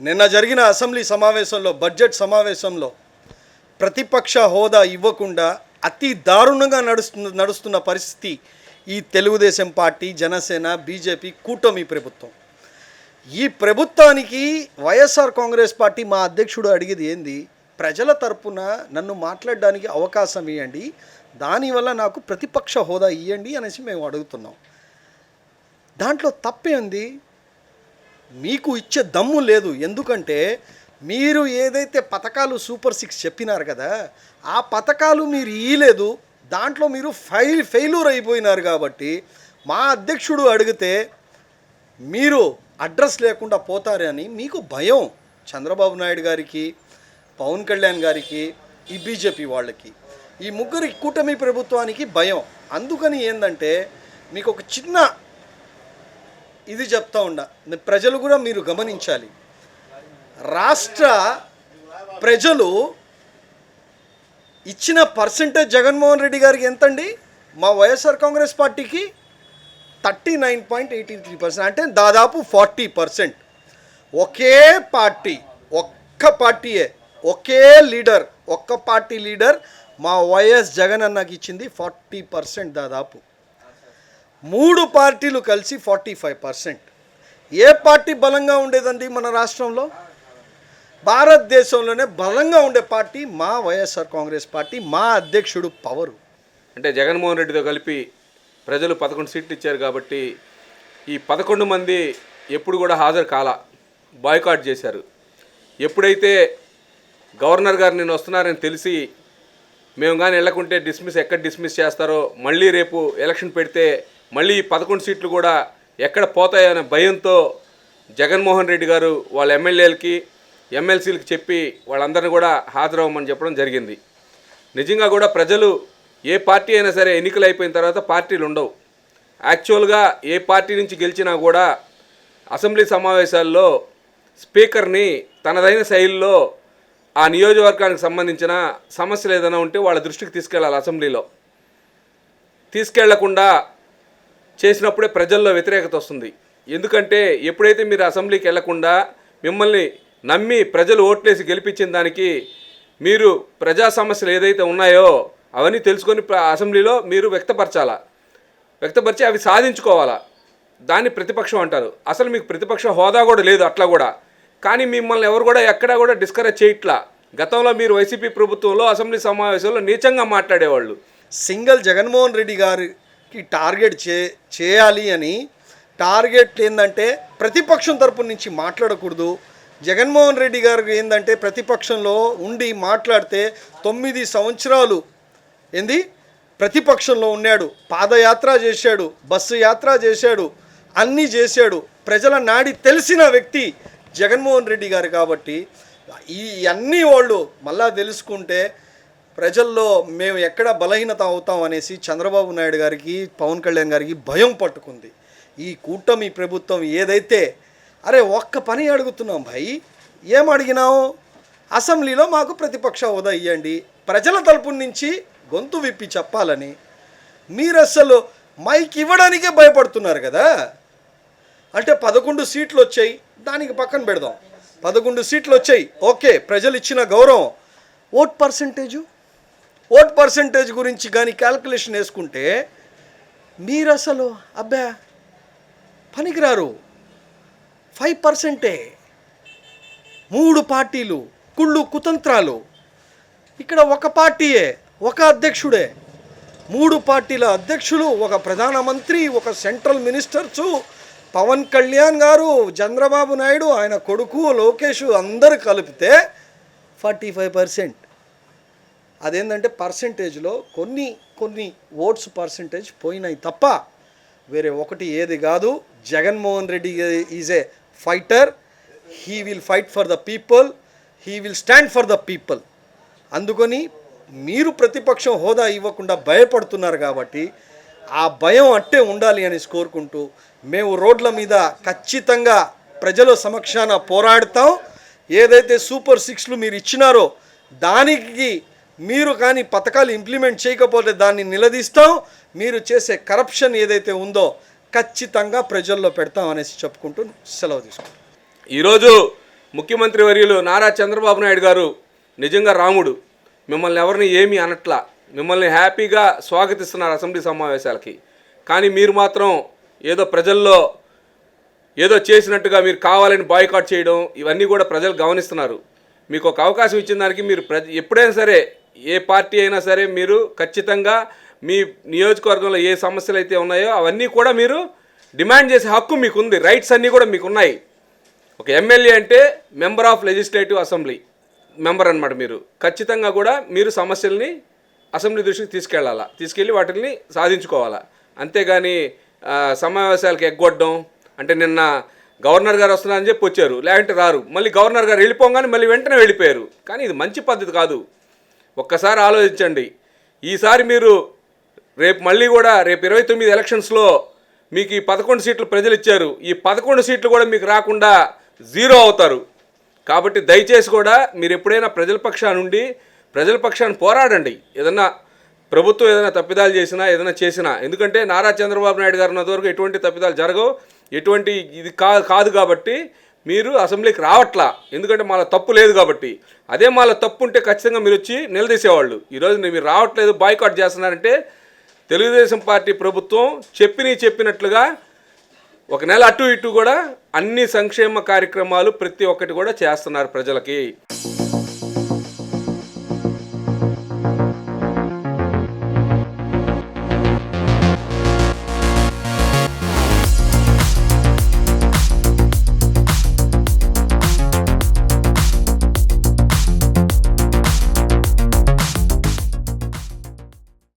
నిన్న జరిగిన అసెంబ్లీ సమావేశంలో బడ్జెట్ సమావేశంలో ప్రతిపక్ష హోదా ఇవ్వకుండా అతి దారుణంగా నడుస్తున్న నడుస్తున్న పరిస్థితి ఈ తెలుగుదేశం పార్టీ జనసేన బీజేపీ కూటమి ప్రభుత్వం. ఈ ప్రభుత్వానికి వైఎస్ఆర్ కాంగ్రెస్ పార్టీ మా అధ్యక్షుడు అడిగేది ఏంది? ప్రజల తరపున నన్ను మాట్లాడడానికి అవకాశం ఇవ్వండి దానివల్ల నాకు ప్రతిపక్ష హోదా ఇవ్వండి అనేసి మేము అడుగుతున్నాం. దాంట్లో తప్పే ఉంది మీకు ఇచ్చే దమ్ము లేదు. ఎందుకంటే మీరు ఏదైతే పథకాలు సూపర్ సిక్స్ చెప్పినారు కదా ఆ పథకాలు మీరు ఇయ్యలేదు. దాంట్లో మీరు ఫెయిల్ ఫెయిల్యూర్ అయిపోయినారు కాబట్టి మా అధ్యక్షుడు అడిగితే మీరు అడ్రస్ లేకుండా పోతారని మీకు భయం చంద్రబాబు నాయుడు గారికి పవన్ కళ్యాణ్ గారికి ఈ బీజేపీ వాళ్ళకి. ఈ ముగ్గురి కూటమి ప్రభుత్వానికి భయం. అందుకని ఏంటంటే మీకు ఒక చిన్న ఇది చెప్తా ఉండా. ప్రజలు కూడా మీరు గమనించాలి. రాష్ట్ర ప్రజలు ఇచ్చిన పర్సెంటేజ్ జగన్మోహన్ రెడ్డి గారికి ఎంతండి? మా వైఎస్ఆర్ కాంగ్రెస్ పార్టీకి thirty nine point eighty three percent అంటే దాదాపు ఫార్టీ పర్సెంట్. ఒకే పార్టీ ఒక్క పార్టీయే ఒకే లీడర్ ఒక్క పార్టీ లీడర్ మా వైఎస్ జగన్ అన్నకి ఇచ్చింది ఫార్టీ పర్సెంట్ దాదాపు. మూడు పార్టీలు కలిసి ఫార్టీ ఫైవ్ పర్సెంట్. ఏ పార్టీ బలంగా ఉండేదండి మన రాష్ట్రంలో? భారతదేశంలోనే బలంగా ఉండే పార్టీ మా వైఎస్ఆర్ కాంగ్రెస్ పార్టీ మా అధ్యక్షుడు పవరు. అంటే జగన్మోహన్ రెడ్డితో కలిపి ప్రజలు పదకొండు సీట్లు ఇచ్చారు కాబట్టి ఈ పదకొండు మంది ఎప్పుడు కూడా హాజరు కాల బాయ్కాట్ చేశారు. ఎప్పుడైతే గవర్నర్ గారు నేను వస్తున్నారని తెలిసి మేము కానీ వెళ్ళకుంటే డిస్మిస్ ఎక్కడ డిస్మిస్ చేస్తారో మళ్ళీ రేపు ఎలక్షన్ పెడితే మళ్ళీ ఈ పదకొండు సీట్లు కూడా ఎక్కడ పోతాయనే భయంతో జగన్మోహన్ రెడ్డి గారు వాళ్ళ ఎమ్మెల్యేలకి ఎమ్మెల్సీలకు చెప్పి వాళ్ళందరినీ కూడా హాజరవ్వమని చెప్పడం జరిగింది. నిజంగా కూడా ప్రజలు ఏ పార్టీ అయినా సరే ఎన్నికలు అయిపోయిన తర్వాత పార్టీలు ఉండవు. యాక్చువల్గా ఏ పార్టీ నుంచి గెలిచినా కూడా అసెంబ్లీ సమావేశాల్లో స్పీకర్ని తనదైన శైలిలో ఆ నియోజకవర్గానికి సంబంధించిన సమస్యలు ఏదైనా ఉంటే వాళ్ళ దృష్టికి తీసుకెళ్ళాలి అసెంబ్లీలో. తీసుకెళ్ళకుండా చేసినప్పుడే ప్రజల్లో వ్యతిరేకత వస్తుంది. ఎందుకంటే ఎప్పుడైతే మీరు అసెంబ్లీకి వెళ్ళకుండా మిమ్మల్ని నమ్మి ప్రజలు ఓట్లేసి గెలిపించిన దానికి మీరు ప్రజా సమస్యలు ఏదైతే ఉన్నాయో అవన్నీ తెలుసుకొని అసెంబ్లీలో మీరు వ్యక్తపరచాలా? వ్యక్తపరిచి అవి సాధించుకోవాలా? దాన్ని ప్రతిపక్షం అంటారు. అసలు మీకు ప్రతిపక్ష హోదా కూడా లేదు అట్లా కూడా. కానీ మిమ్మల్ని ఎవరు కూడా ఎక్కడా కూడా డిస్కరేజ్ చేయట్లా. గతంలో మీరు వైసీపీ ప్రభుత్వంలో అసెంబ్లీ సమావేశంలో నీచంగా మాట్లాడేవాళ్ళు. సింగల్ జగన్మోహన్ రెడ్డి గారు కి టార్గెట్ చే చేయాలి అని టార్గెట్ ఏంటంటే ప్రతిపక్షం తరపు నుంచి మాట్లాడకూడదు. జగన్మోహన్ రెడ్డి గారికి ఏంటంటే ప్రతిపక్షంలో ఉండి మాట్లాడితే తొమ్మిది సంవత్సరాలు ఏంది? ప్రతిపక్షంలో ఉన్నాడు. పాదయాత్ర చేశాడు బస్సు యాత్ర చేశాడు అన్నీ చేశాడు. ప్రజల నాడి తెలిసిన వ్యక్తి జగన్మోహన్ రెడ్డి గారు కాబట్టి ఈ అన్నీ వాళ్ళు మళ్ళా తెలుసుకుంటే ప్రజల్లో మేము ఎక్కడ బలహీనత అవుతాం అనేసి చంద్రబాబు నాయుడు గారికి పవన్ కళ్యాణ్ గారికి భయం పట్టుకుంది. ఈ కూటమి ప్రభుత్వం ఏదైతే అరే ఒక్క పని అడుగుతున్నాం భయ్ ఏం అడిగినావు? అసెంబ్లీలో మాకు ప్రతిపక్ష హోదా ఇవ్వండి ప్రజల తరపు నుంచి గొంతు విప్పి చెప్పాలని మీరు అసలు మైక్ ఇవ్వడానికే భయపడుతున్నారు కదా? అంటే పదకొండు సీట్లు వచ్చాయి దానికి పక్కన పెడదాం. పదకొండు సీట్లు వచ్చాయి. ఓకే ప్రజలు ఇచ్చిన గౌరవం. Vote percentage? ఓట్ పర్సంటేజ్ గురించి కానీ క్యాల్కులేషన్ వేసుకుంటే మీరు అసలు అబ్బా పనికిరారు. ఫైవ్ పర్సెంటే మూడు పార్టీలు కుళ్ళు కుతంత్రాలు. ఇక్కడ ఒక పార్టీయే ఒక అధ్యక్షుడే. మూడు పార్టీల అధ్యక్షులు ఒక ప్రధానమంత్రి ఒక సెంట్రల్ మినిస్టర్సు. పవన్ కళ్యాణ్ గారు చంద్రబాబు నాయుడు ఆయన కొడుకు లోకేష్ అందరు కలిపితే ఫార్టీ ఫైవ్ పర్సెంట్. అదేంటంటే పర్సెంటేజ్లో కొన్ని కొన్ని ఓట్స్ పర్సెంటేజ్ పోయినాయి తప్ప వేరే ఒకటి ఏది కాదు. Jaganmohan Reddy is a fighter. He will fight for the people. He will stand for the people. అందుకని మీరు ప్రతిపక్షం హోదా ఇవ్వకుండా భయపడుతున్నారు కాబట్టి ఆ భయం అట్టే ఉండాలి అని కోరుకుంటూ మేము రోడ్ల మీద ఖచ్చితంగా ప్రజల సమక్షాన పోరాడతాం. ఏదైతే సూపర్ సిక్స్లు మీరు ఇచ్చినారో దానికి మీరు కానీ పథకాలు ఇంప్లిమెంట్ చేయకపోతే దాన్ని నిలదీస్తాం. మీరు చేసే కరప్షన్ ఏదైతే ఉందో ఖచ్చితంగా ప్రజల్లో పెడతాం అనేసి చెప్పుకుంటూ సెలవు తీసుకుంటాం ఈరోజు ముఖ్యమంత్రి వర్యులు నారా చంద్రబాబు నాయుడు గారు నిజంగా రాముడు. మిమ్మల్ని ఎవరిని ఏమీ అనట్లా. మిమ్మల్ని హ్యాపీగా స్వాగతిస్తున్నారు అసెంబ్లీ సమావేశాలకి. కానీ మీరు మాత్రం ఏదో ప్రజల్లో ఏదో చేసినట్టుగా మీరు కావాలని బాయ్కాట్ చేయడం ఇవన్నీ కూడా ప్రజలు గమనిస్తున్నారు. మీకు ఒక అవకాశం ఇచ్చిన దానికి మీరు ప్రజ ఎప్పుడైనా సరే ఏ పార్టీ అయినా సరే మీరు ఖచ్చితంగా మీ నియోజకవర్గంలో ఏ సమస్యలు అయితే ఉన్నాయో అవన్నీ కూడా మీరు డిమాండ్ చేసే హక్కు మీకు ఉంది రైట్స్ అన్నీ కూడా మీకు ఉన్నాయి ఒక ఎమ్మెల్యే అంటే member of legislative assembly member అన్నమాట మీరు. ఖచ్చితంగా కూడా మీరు సమస్యల్ని అసెంబ్లీ దృష్టికి తీసుకెళ్ళాలా? తీసుకెళ్ళి వాటిని సాధించుకోవాలా? అంతేగాని సమావేశాలకు ఎగ్గొట్టడం అంటే నిన్న గవర్నర్ గారు వస్తున్నారని చెప్పి వచ్చారు. లేదంటే రారు. మళ్ళీ గవర్నర్ గారు వెళ్ళిపోగానే మళ్ళీ వెంటనే వెళ్ళిపోయారు. కానీ ఇది మంచి పద్ధతి కాదు. ఒక్కసారి ఆలోచించండి. ఈసారి మీరు రేపు మళ్ళీ కూడా రేపు ఇరవై తొమ్మిది ఎలక్షన్స్లో మీకు ఈ పదకొండు సీట్లు ప్రజలు ఇచ్చారు. ఈ పదకొండు సీట్లు కూడా మీకు రాకుండా జీరో అవుతారు. కాబట్టి దయచేసి కూడా మీరు ఎప్పుడైనా ప్రజల పక్షాన ఉండి ప్రజల పక్షాన్ని పోరాడండి. ఏదన్నా ప్రభుత్వం ఏదైనా తప్పిదాలు చేసినా ఏదైనా చేసినా. ఎందుకంటే నారా చంద్రబాబు నాయుడు గారు వరకు ఎటువంటి తప్పిదాలు జరగవు. ఎటువంటి ఇది కాదు కాదు కాబట్టి మీరు అసెంబ్లీకి రావట్లా. ఎందుకంటే మాలో తప్పు లేదు కాబట్టి. అదే మాలో తప్పు ఉంటే ఖచ్చితంగా మీరు వచ్చి నిలదీసేవాళ్ళు. ఈరోజు మీరు రావట్లేదు బాయ్కాట్ చేస్తున్నారంటే తెలుగుదేశం పార్టీ ప్రభుత్వం చెప్పిన చెప్పినట్లుగా ఒక నెల అటు ఇటు కూడా అన్ని సంక్షేమ కార్యక్రమాలు ప్రతి ఒక్కటి కూడా చేస్తున్నారు ప్రజలకి.